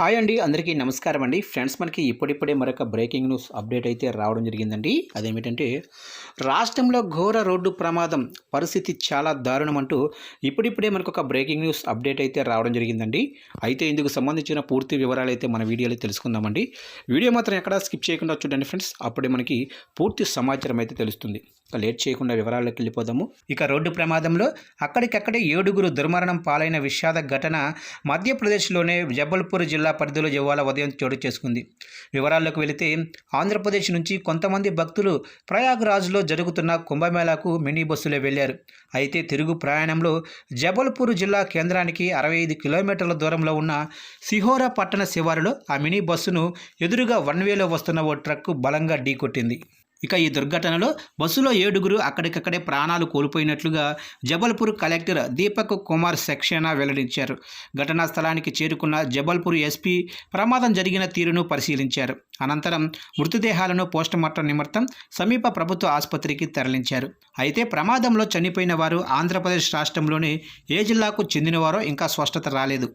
Hi అండి అందరికీ నమస్కారం అండి. ఫ్రెండ్స్ మనకి ఇప్పుడిప్పుడే మరొక బ్రేకింగ్ న్యూస్ అప్డేట్ అయితే రావడం జరిగిందండి. అదేమిటంటే రాష్ట్రంలో ఘోర రోడ్డు ప్రమాదం పరిస్థితి చాలా దారుణం అంటూ ఇప్పుడిప్పుడే మనకు ఒక బ్రేకింగ్ న్యూస్ అప్డేట్ అయితే రావడం జరిగిందండి. అయితే ఇందుకు సంబంధించిన పూర్తి వివరాలు అయితే మన వీడియోలో తెలుసుకుందామండి. వీడియో మాత్రం ఎక్కడా స్కిప్ చేయకుండా చూడండి ఫ్రెండ్స్. అప్పుడే మనకి పూర్తి సమాచారం అయితే తెలుస్తుంది. లేట్ చేయకుండా వివరాల్లోకి వెళ్ళిపోదాము. ఇక రోడ్డు ప్రమాదంలో అక్కడికక్కడే ఏడుగురు దుర్మరణం పాలైన విషాద ఘటన మధ్యప్రదేశ్లోనే జబల్పూర్ జిల్లా పరిధిలో ఇవాళ ఉదయం చోటు చేసుకుంది. వివరాల్లోకి వెళితే ఆంధ్రప్రదేశ్ నుంచి కొంతమంది భక్తులు ప్రయాగ్రాజ్లో జరుగుతున్న కుంభమేళాకు మినీ బస్సులో వెళ్ళారు అయితే తిరుగు ప్రయాణంలో జబల్పూర్ జిల్లా కేంద్రానికి అరవై ఐదు కిలోమీటర్ల దూరంలో ఉన్న సిహోరా పట్టణ శివారులో ఆ మినీ బస్సును ఎదురుగా వన్ వేలో వస్తున్న ఓ ట్రక్కు బలంగా ఢీకొట్టింది. ఇక ఈ దుర్ఘటనలో బస్సులో ఏడుగురు అక్కడికక్కడే ప్రాణాలు కోల్పోయినట్లుగా జబల్పూర్ కలెక్టర్ దీపక్ కుమార్ సక్సేనా వెల్లడించారు. ఘటనా స్థలానికి చేరుకున్న జబల్పూర్ ఎస్పీ ప్రమాదం జరిగిన తీరును పరిశీలించారు. అనంతరం మృతదేహాలను పోస్టుమార్టం నిమిత్తం సమీప ప్రభుత్వ ఆసుపత్రికి తరలించారు. అయితే ప్రమాదంలో చనిపోయిన వారు ఆంధ్రప్రదేశ్ రాష్ట్రంలోని ఏ జిల్లాకు చెందినవారో ఇంకా స్పష్టత రాలేదు.